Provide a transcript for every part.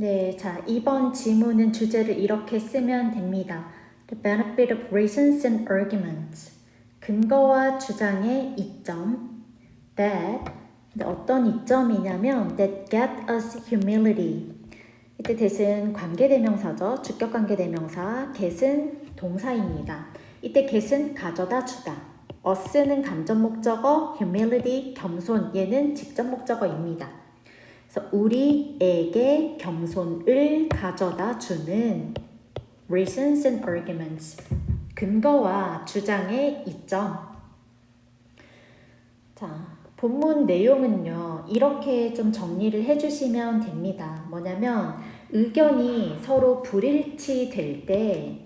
네, 자, 이번 지문은 주제를 이렇게 쓰면 됩니다. The benefit of reasons and arguments. 근거와 주장의 이점. That. 어떤 이점이냐면 that get us humility. 이때 that은 관계대명사죠. 주격 관계대명사. get은 동사입니다. 이때 get은 가져다 주다. us는 간접 목적어, humility, 겸손. 얘는 직접 목적어입니다. 그래서 우리에게 겸손을 가져다 주는 reasons and arguments 근거와 주장의 이점. 자, 본문 내용은요, 이렇게 좀 정리를 해주시면 됩니다. 뭐냐면, 의견이 서로 불일치될 때,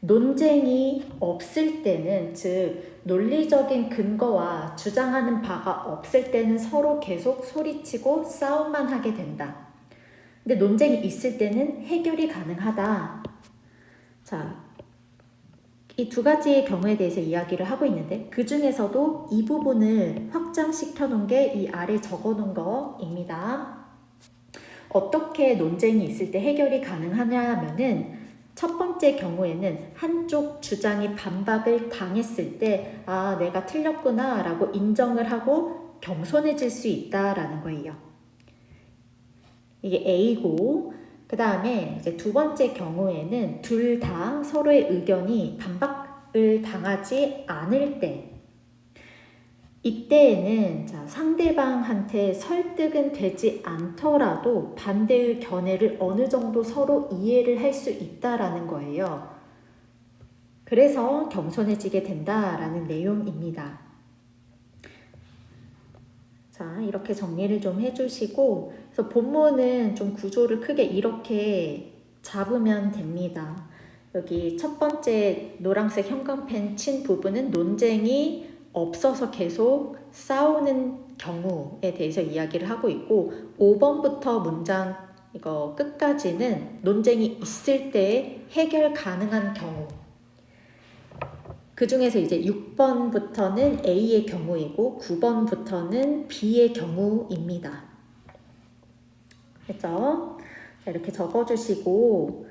논쟁이 없을 때는, 즉, 논리적인 근거와 주장하는 바가 없을 때는 서로 계속 소리치고 싸움만 하게 된다. 근데 논쟁이 있을 때는 해결이 가능하다. 자, 이 두 가지의 경우에 대해서 이야기를 하고 있는데 그 중에서도 이 부분을 확장시켜 놓은 게 이 아래 적어 놓은 거입니다. 어떻게 논쟁이 있을 때 해결이 가능하냐 하면은 첫 번째 경우에는 한쪽 주장이 반박을 당했을 때, 아, 내가 틀렸구나 라고 인정을 하고 겸손해질 수 있다라는 거예요. 이게 A고, 그 다음에 이제 두 번째 경우에는 둘 다 서로의 의견이 반박을 당하지 않을 때, 이때에는 자, 상대방한테 설득은 되지 않더라도 반대의 견해를 어느 정도 서로 이해를 할 수 있다라는 거예요. 그래서 겸손해지게 된다라는 내용입니다. 자, 이렇게 정리를 좀 해주시고, 그래서 본문은 좀 구조를 크게 이렇게 잡으면 됩니다. 여기 첫 번째 노란색 형광펜 친 부분은 논쟁이 없어서 계속 싸우는 경우에 대해서 이야기를 하고 있고 5번부터 문장 이거 끝까지는 논쟁이 있을 때 해결 가능한 경우 그 중에서 이제 6번부터는 A의 경우이고 9번부터는 B의 경우입니다. 그죠? 자, 이렇게 적어주시고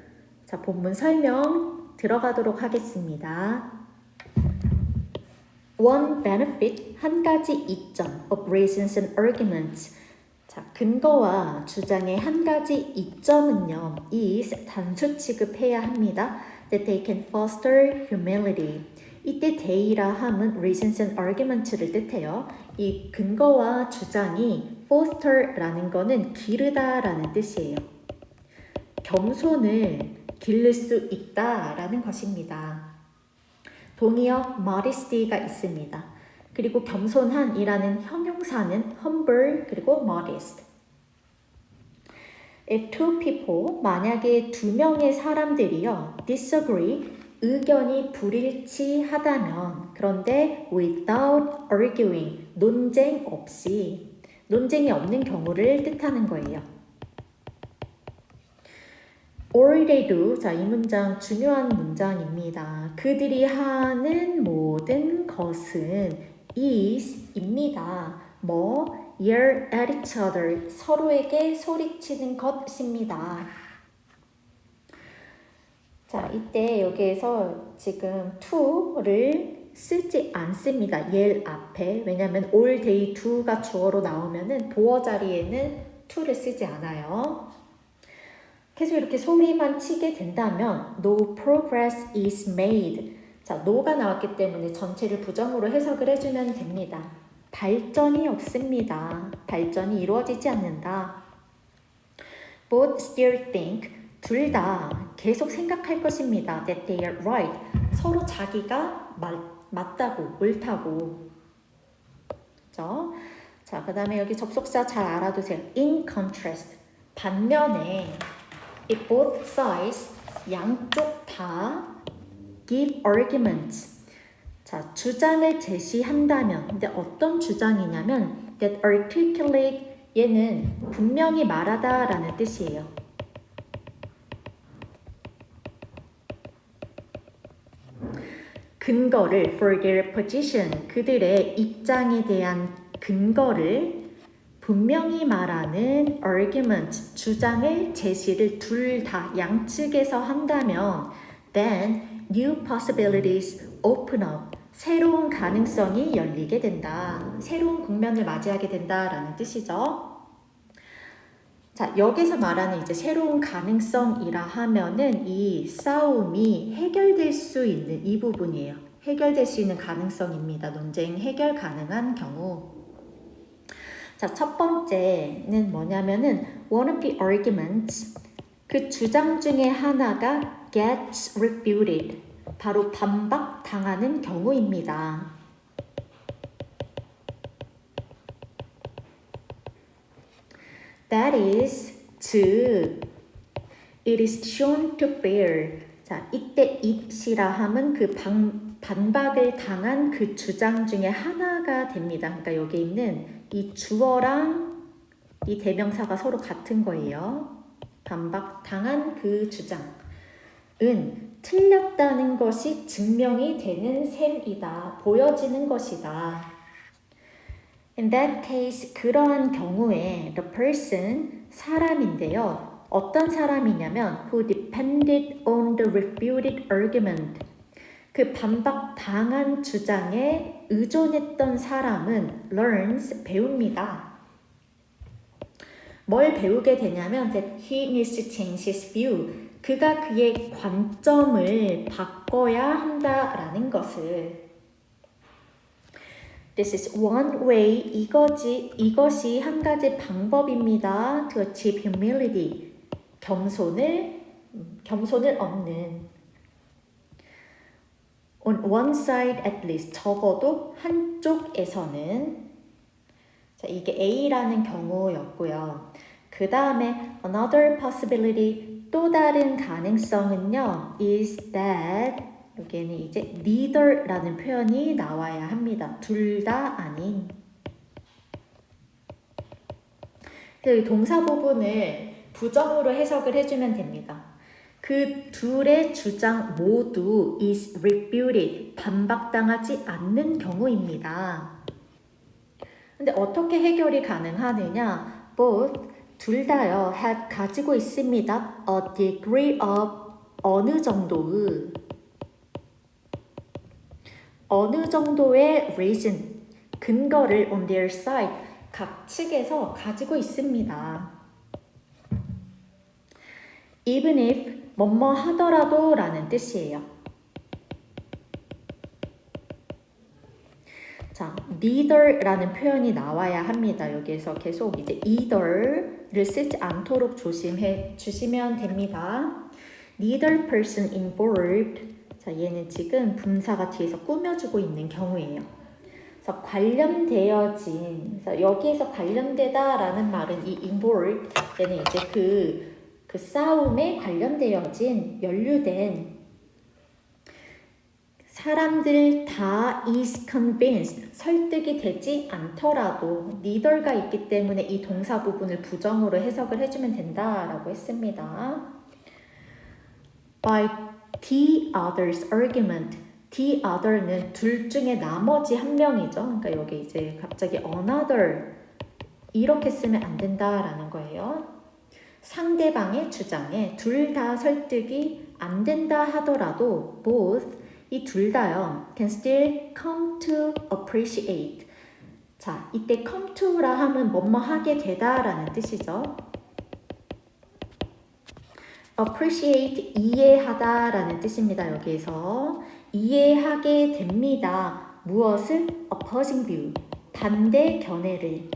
자 본문 설명 들어가도록 하겠습니다. One benefit, 한 가지 이점 of reasons and arguments. 자, 근거와 주장의 한 가지 이점은요, is 단수 취급해야 합니다. That they can foster humility. 이때 they라 함은 reasons and arguments를 뜻해요. 이 근거와 주장이 foster라는 거는 기르다라는 뜻이에요. 겸손을 기를 수 있다라는 것입니다. 동의어 modesty가 있습니다. 그리고 겸손한이라는 형용사는 humble 그리고 modest. If two people 만약에 두 명의 사람들이요 disagree 의견이 불일치하다면 그런데 without arguing 논쟁 없이 논쟁이 없는 경우를 뜻하는 거예요. Or they do. 자, 이 문장 중요한 문장입니다. 그들이 하는 모든 것은 is입니다. 뭐 yell at each other. 서로에게 소리치는 것입니다. 자, 이때 여기에서 지금 to를 쓰지 않습니다. yell 앞에. 왜냐면 all day do가 주어로 나오면은 보어 자리에는 to를 쓰지 않아요. 계속 이렇게 소리만 치게 된다면 no progress is made. 자, no가 나왔기 때문에 전체를 부정으로 해석을 해주면 됩니다. 발전이 없습니다. 발전이 이루어지지 않는다. Both still think. 둘 다 계속 생각할 것입니다. That they are right. 서로 자기가 맞, 맞다고, 옳다고. 그죠? 자, 그 다음에 여기 접속사 잘 알아두세요. In contrast. 반면에 If both sides, 양쪽 다 give arguments. 자, 주장을 제시한다면, 근데 어떤 주장이냐면 that articulate 얘는 분명히 말하다라는 뜻이에요. 근거를 for their position 그들의 입장에 대한 근거를 분명히 말하는 argument, 주장을 제시를 둘 다 양측에서 한다면 then new possibilities open up. 새로운 가능성이 열리게 된다. 새로운 국면을 맞이하게 된다라는 뜻이죠. 자, 여기서 말하는 이제 새로운 가능성이라 하면은 이 싸움이 해결될 수 있는 이 부분이에요. 해결될 수 있는 가능성입니다. 논쟁 해결 가능한 경우. 자, 첫 번째는 뭐냐면은 one of the arguments 그 주장 중에 하나가 gets refuted 바로 반박 당하는 경우입니다. That is 즉 it is shown to bear 자, 이때 it이라 함은 그 방, 반박을 당한 그 주장 중에 하나가 됩니다. 그러니까 여기 있는 이 주어랑 이 대명사가 서로 같은 거예요. 반박 당한 그 주장은 틀렸다는 것이 증명이 되는 셈이다. 보여지는 것이다. In that case, 그러한 경우에 the person, 사람인데요. 어떤 사람이냐면 who depended on the refuted argument. 그 반박 당한 주장에 의존했던 사람은 learns, 배웁니다. 뭘 배우게 되냐면 that he needs to change his view. 그가 그의 관점을 바꿔야 한다라는 것을 This is one way. 이것이, 이것이 한 가지 방법입니다. To achieve humility. 겸손을, 겸손을 얻는. On one side at least. 적어도 한쪽에서는. 자, 이게 A라는 경우였고요. 그 다음에 another possibility. 또 다른 가능성은요. is that 여기에는 이제 neither라는 표현이 나와야 합니다. 둘 다 아닌. 그래서 이 동사 부분을 부정으로 해석을 해주면 됩니다. 그 둘의 주장 모두 is refuted, 반박당하지 않는 경우입니다. 근데 어떻게 해결이 가능하느냐? both, 둘 다요, have 가지고 있습니다. a degree of 어느 정도의 어느 정도의 reason, 근거를 on their side, 각 측에서 가지고 있습니다. even if 뭐뭐 하더라도 라는 뜻이에요. 자, neither라는 표현이 나와야 합니다. 여기에서 계속 이제 either를 쓰지 않도록 조심해 주시면 됩니다. neither person involved 자, 얘는 지금 분사가 뒤에서 꾸며주고 있는 경우예요. 그래서 관련되어진, 여기에서 관련되다라는 말은 이 involved, 얘는 이제 그, 그 싸움에 관련되어진, 연루된 사람들 다 is convinced, 설득이 되지 않더라도 neither가 있기 때문에 이 동사 부분을 부정으로 해석을 해주면 된다라고 했습니다. by the other's argument. the other는 둘 중에 나머지 한 명이죠. 그러니까 여기 이제 갑자기 another 이렇게 쓰면 안 된다라는 거예요. 상대방의 주장에 둘 다 설득이 안 된다 하더라도 both 이 둘 다요 can still come to appreciate. 자, 이때 come to라 하면 뭐뭐 하게 되다라는 뜻이죠. appreciate 이해하다라는 뜻입니다. 여기에서 이해하게 됩니다. 무엇을 opposing view 반대 견해를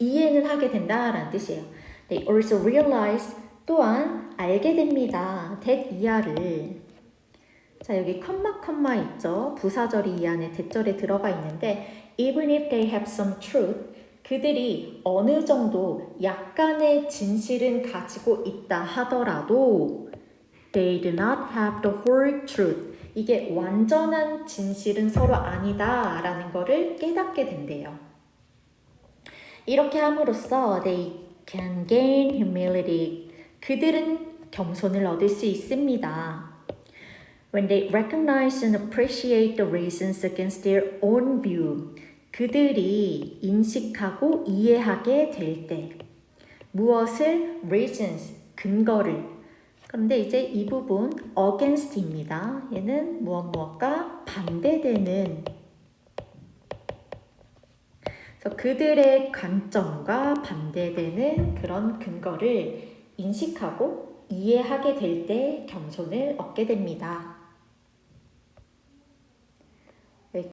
이해는 하게 된다라는 뜻이에요. They also realize 또한 알게 됩니다. that 이하를 자 여기 컴마 컴마 있죠. 부사절이 이 안에 대절에 들어가 있는데 even if they have some truth 그들이 어느 정도 약간의 진실은 가지고 있다 하더라도 they do not have the whole truth. 이게 완전한 진실은 서로 아니다 라는 거를 깨닫게 된대요. 이렇게 함으로써 they can gain humility. 그들은 겸손을 얻을 수 있습니다. When they recognize and appreciate the reasons against their own view. 그들이 인식하고 이해하게 될 때 무엇을 reasons 근거를 그런데 이제 이 부분 against입니다. 얘는 무엇 무엇과 반대되는 그래서 그들의 관점과 반대되는 그런 근거를 인식하고 이해하게 될 때 겸손을 얻게 됩니다.